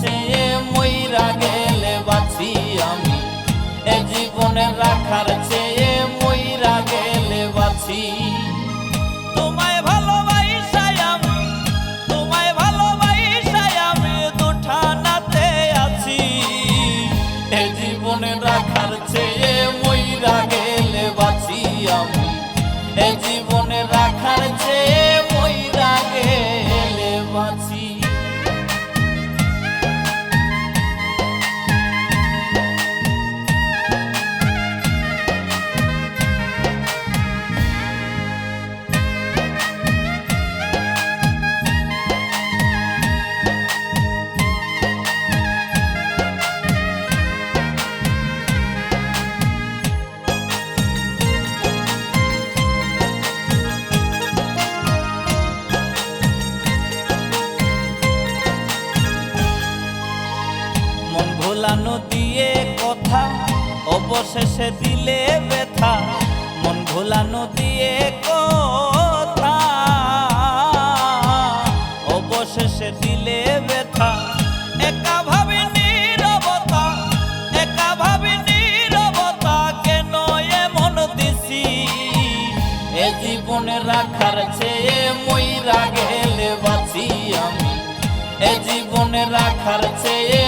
change. অবশেষে দিলে ব্যথা। মন ভোলানো দিয়ে কথা। অবশেষে দিলে ব্যথা। একা ভাবে নীরবতা, একা ভাবে নীরবতা, কেন এমন দিছি? এ জীবনে রাখার চেয়ে মইরা গেলে বাঁচি আমি। এ জীবনে রাখার চেয়ে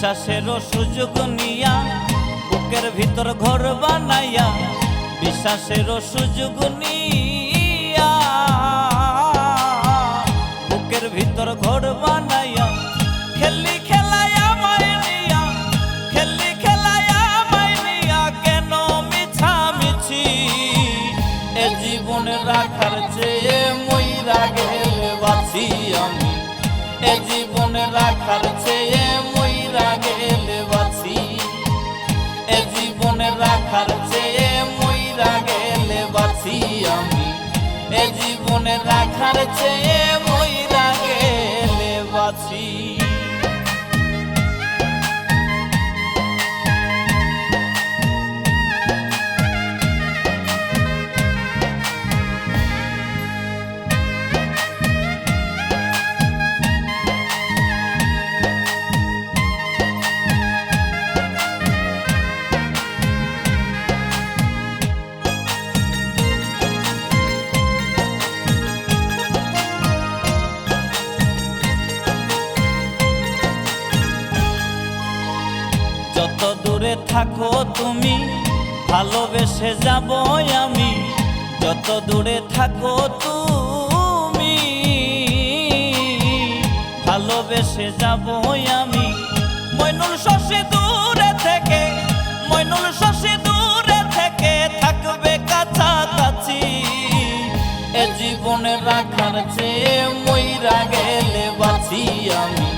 বিশ্বাসেরও সুযোগ নিয়া, বুকের ভিতর ঘর বানাইয়া বিশ্বাসেরও সুযোগ নিয়া। বুকের ভিতর ঘর বানাইয়া, খেলি খেলায় নিয়া, খেলি খেলায় নিয়া, কেন মিছামিছি? এ জীবনে রাখার চেয়ে মইরা গেলে বাঁচি আমি। এ জীবনে রাখার চেয়ে জীবনে রাখার চেয়ে মইরা গেলে বাঁচি থাকো তুমি, ভালোবেসে যাব আমি। যত দূরে থাকো তুমি, ভালোবেসে যাব আমি। মইনুল শশী দূরে থেকে, মইনুল শশী দূরে থেকে থাকবে কাছাকাছি। এ জীবনে রাখার চেয়ে মইরা গেলে বাঁচি আমি।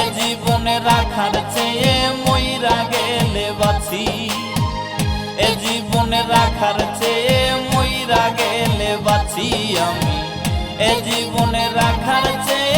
এ জীবনে রাখার চেয়ে মইরা গেলে বাঁচি। এ জীবনে রাখার চেয়ে মইরা গেলে বাঁচি আমি। এ জীবনে রাখার চেয়ে